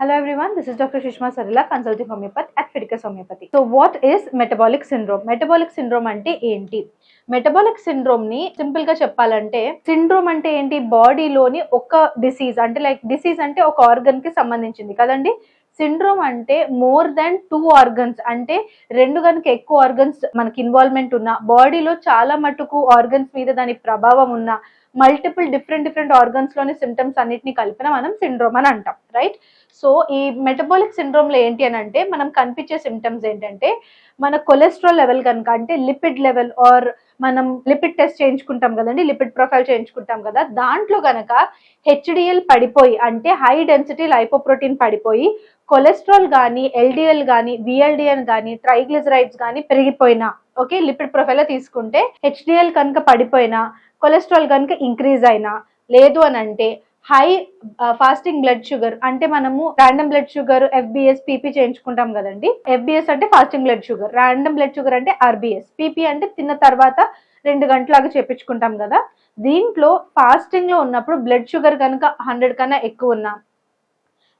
Hello everyone, this is Dr. Shishma Sarila, consulting homeopath at Fiticus Homeopathy. So what is metabolic syndrome? Metabolic syndrome అంటే ఏంటి metabolic సిండ్రోమ్ని సింపుల్గా చెప్పాలంటే syndrome అంటే ఏంటి బాడీలోని ఒక డిసీజ్ అంటే లైక్ డిసీజ్ అంటే ఒక ఆర్గన్కి సంబంధించింది కదండి సిండ్రోమ్ అంటే మోర్ దాన్ టూ ఆర్గన్స్ అంటే రెండు కనుక ఎక్కువ ఆర్గన్స్ మనకి ఇన్వాల్వ్మెంట్ ఉన్న బాడీలో చాలా మటుకు ఆర్గన్స్ మీద దాని ప్రభావం ఉన్న మల్టిపుల్ డిఫరెంట్ డిఫరెంట్ ఆర్గన్స్లోని సిమ్టమ్స్ అన్నిటిని కలిపిన మనం సిండ్రోమ్ అని అంటాం రైట్ సో ఈ మెటబాలిక్ సిండ్రోమ్లో ఏంటి అని అంటే మనం కనిపించే సిమ్టమ్స్ ఏంటంటే మన కొలెస్ట్రాల్ లెవెల్ కనుక అంటే లిపిడ్ లెవెల్ ఆర్ మనం లిపిడ్ టెస్ట్ చేయించుకుంటాం కదండి లిపిడ్ ప్రొఫైల్ చేయించుకుంటాం కదా దాంట్లో కనుక హెచ్డిఎల్ పడిపోయి అంటే హై డెన్సిటీ లైపోప్రోటీన్ పడిపోయి కొలెస్ట్రాల్ కానీ ఎల్డిఎల్ కానీ విఎల్డిఎల్ కానీ ట్రైగ్లిజరైడ్స్ కానీ పెరిగిపోయినా ఓకే లిపిడ్ ప్రొఫైల్ తీసుకుంటే హెచ్డిఎల్ కనుక పడిపోయినా కొలెస్ట్రాల్ కనుక ఇంక్రీజ్ అయినా లేదు అని అంటే హై ఫాస్టింగ్ బ్లడ్ షుగర్ అంటే మనము random blood sugar FBS PP చేయించుకుంటాం కదండి. ఎఫ్బిఎస్ అంటే fasting blood sugar random blood sugar అంటే ఆర్బిఎస్ పీపీ అంటే తిన్న తర్వాత రెండు గంటలాగా చేపించుకుంటాం కదా. దీంట్లో ఫాస్టింగ్లో ఉన్నప్పుడు బ్లడ్ షుగర్ కనుక హండ్రెడ్ కన్నా ఎక్కువ ఉన్నా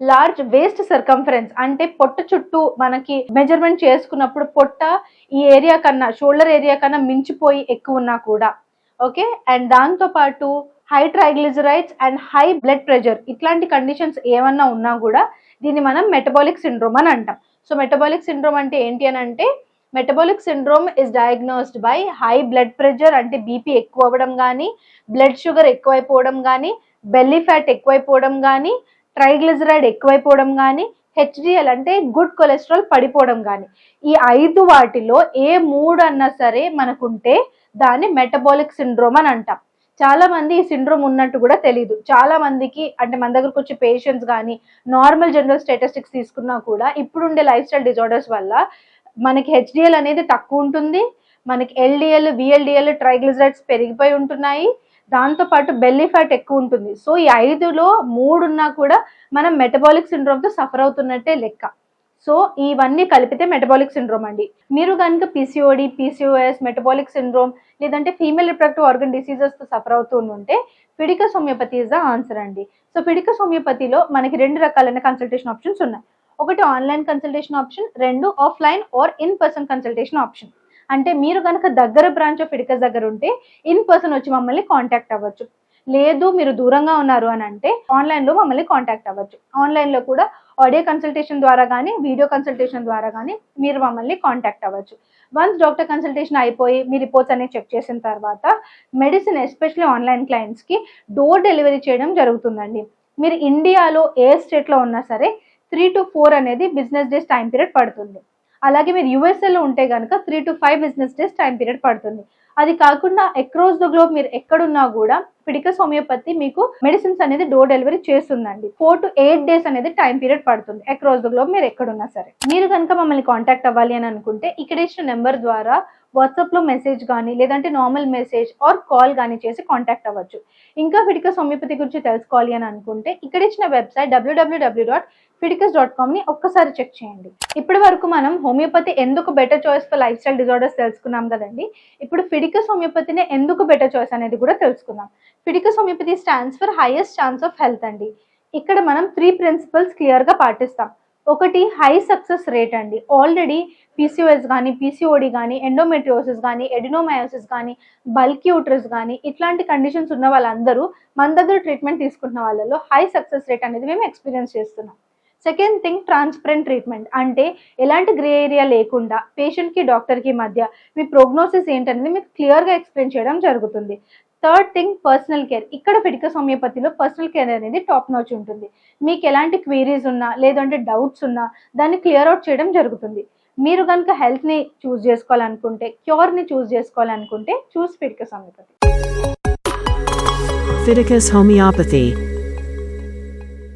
లార్జ్ వేస్ట్ సర్కంఫరెన్స్ అంటే పొట్ట చుట్టూ మనకి మెజర్మెంట్ చేసుకున్నప్పుడు పొట్ట ఈ ఏరియా కన్నా షోల్డర్ ఏరియా కన్నా మించిపోయి ఎక్కువ ఉన్నా కూడా. ఓకే? అండ్ దాంతో పాటు high triglycerides and high blood pressure ఇట్లాంటి కండిషన్స్ ఏమన్నా ఉన్నా కూడా దీన్ని మనం మెటబాలిక్ సిండ్రోమ్ అని అంటాం. సో మెటబాలిక్ సిండ్రోమ్ అంటే ఏంటి అని అంటే metabolic syndrome is diagnosed by high blood pressure అంటే బీపీ ఎక్కువ అవ్వడం కానీ బ్లడ్ షుగర్ ఎక్కువైపోవడం కానీ బెల్లీ ఫ్యాట్ ఎక్కువైపోవడం కానీ ట్రైగ్లిజరైడ్ ఎక్కువైపోవడం కానీ హెచ్డిఎల్ అంటే గుడ్ కొలెస్ట్రాల్ పడిపోవడం కానీ ఈ ఐదు వాటిలో ఏ మూడు అన్నా సరే మనకుంటే దాన్ని మెటబాలిక్ సిండ్రోమ్ అని అంటాం. చాలా మంది ఈ సిండ్రోమ్ ఉన్నట్టు కూడా తెలియదు చాలా మందికి అంటే మన దగ్గరకు వచ్చే పేషెంట్స్ కానీ నార్మల్ జనరల్ స్టేటస్టిక్స్ తీసుకున్నా కూడా ఇప్పుడుండే లైఫ్ స్టైల్ డిజార్డర్స్ వల్ల మనకి హెచ్డిఎల్ అనేది తక్కువ ఉంటుంది. మనకి ఎల్డిఎల్ విఎల్డిఎల్ ట్రైగ్లిజరైడ్స్ పెరిగిపోయి ఉంటున్నాయి. దాంతో పాటు బెల్లీ ఫ్యాట్ ఎక్కువ ఉంటుంది. సో ఈ ఐదులో మూడున్నా కూడా మనం మెటబాలిక్ సిండ్రోమ్తో సఫర్ అవుతున్నట్టే లెక్క. సో ఇవన్నీ కలిపితే మెటబాలిక్ సిండ్రోమ్ అండి. మీరు కనుక పీసీఓడి పీసీఓఎస్ మెటబాలిక్ సిండ్రోమ్ లేదంటే ఫీమేల్ రిప్రొడక్టివ్ ఆర్గన్ డిసీజెస్తో సఫర్ అవుతూ ఉంటే Fidicus homeopathy is the answer అండి. సో ఫిడికస్ హోమియోపతిలో మనకి రెండు రకాలైన కన్సల్టేషన్ ఆప్షన్స్ ఉన్నాయి. ఒకటి ఆన్లైన్ కన్సల్టేషన్ ఆప్షన్ రెండు offline or in person consultation option అంటే మీరు కనుక దగ్గర బ్రాంచ్ ఆఫ్ ఇడికస్ దగ్గర ఉంటే ఇన్ పర్సన్ వచ్చి మమ్మల్ని కాంటాక్ట్ అవ్వచ్చు. లేదు మీరు దూరంగా ఉన్నారు అని అంటే ఆన్లైన్లో మమ్మల్ని కాంటాక్ట్ అవ్వచ్చు. ఆన్లైన్లో కూడా ఆడియో కన్సల్టేషన్ ద్వారా కానీ వీడియో కన్సల్టేషన్ ద్వారా కానీ మీరు మమ్మల్ని కాంటాక్ట్ అవ్వచ్చు. వన్స్ డాక్టర్ కన్సల్టేషన్ అయిపోయి మీ రిపోర్ట్స్ అనేవి చెక్ చేసిన తర్వాత మెడిసిన్ ఎస్పెషల్లీ ఆన్లైన్ క్లయింట్స్కి డోర్ డెలివరీ చేయడం జరుగుతుందండి. మీరు ఇండియాలో ఏ స్టేట్లో ఉన్నా సరే త్రీ టు ఫోర్ అనేది బిజినెస్ డేస్ టైం పీరియడ్ పడుతుంది. అలాగే మీరు యూఎస్ఏలో ఉంటే కనుక three to five business days time period పడుతుంది. అది కాకుండా అక్రాస్ ద గ్లోబ్ మీరు ఎక్కడున్నా కూడా ఫిడికస్ హోమియోపతి మీకు మెడిసిన్స్ అనేది డోర్ డెలివరీ చేస్తుందండి. ఫోర్ టు ఎయిట్ డేస్ అనేది టైం పీరియడ్ పడుతుంది. అక్రాస్ ద గ్లోబ్ మీరు ఎక్కడున్నా సరే. మీరు కనుక మమ్మల్ని కాంటాక్ట్ అవ్వాలి అని అనుకుంటే ఇక్కడ ఇచ్చిన నెంబర్ ద్వారా వాట్సాప్లో మెసేజ్ కానీ లేదంటే నార్మల్ మెసేజ్ ఆర్ కాల్ కానీ చేసి కాంటాక్ట్ అవ్వచ్చు. ఇంకా ఫిడికస్ హోమియోపతి గురించి తెలుసుకోవాలి అని అనుకుంటే ఇక్కడ ఇచ్చిన website WWW dot Fidicus dot కామ్ని ఒక్కసారి చెక్ చేయండి. ఇప్పటి వరకు మనం హోమియోపతి ఎందుకు better choice for lifestyle disorders తెలుసుకున్నాం కదండి? ఇప్పుడు ఫిడికస్ హోమియోపతిని ఎందుకు బెటర్ చాయిస్ అనేది కూడా తెలుసుకుందాం. Fidicus homeopathy stands for highest chance of health అండి. ఇక్కడ మనం త్రీ ప్రిన్సిపల్స్ క్లియర్గా పాటిస్తాం. ఒకటి హై సక్సెస్ రేట్ అండి. ఆల్రెడీ పీసీఓఎస్ కానీ పీసీఓడి కానీ ఎండోమెట్రియోసిస్ కానీ ఎడినోమయోసిస్ కానీ బల్క్ యూట్రస్ కానీ ఇట్లాంటి కండిషన్స్ ఉన్న వాళ్ళందరూ మన దగ్గర ట్రీట్మెంట్ తీసుకుంటున్న వాళ్ళలో హై సక్సెస్ రేట్ అనేది మేము ఎక్స్పీరియన్స్ చేస్తున్నాం. సెకండ్ థింగ్ ట్రాన్స్పరెంట్ ట్రీట్మెంట్ అంటే ఎలాంటి గ్రే ఏరియా లేకుండా పేషెంట్కి డాక్టర్కి మధ్య మీ ప్రోగ్నోసిస్ ఏంటనేది మీకు క్లియర్గా ఎక్స్ప్లెయిన్ చేయడం జరుగుతుంది. థర్డ్ థింగ్ పర్సనల్ కేర్ ఇక్కడ ఫిడికస్ హోమియోపతిలో పర్సనల్ కేర్ అనేది టాప్ నోచ్ ఉంటుంది. మీకు ఎలాంటి క్వీరీస్ ఉన్నా లేదంటే డౌట్స్ ఉన్నా దాన్ని క్లియర్ అవుట్ చేయడం జరుగుతుంది. మీరు కనుక హెల్త్ని చూస్ చేసుకోవాలనుకుంటే క్యూర్ని చూస్ చేసుకోవాలనుకుంటే choose Fidicus homeopathy Fidicus homeopathy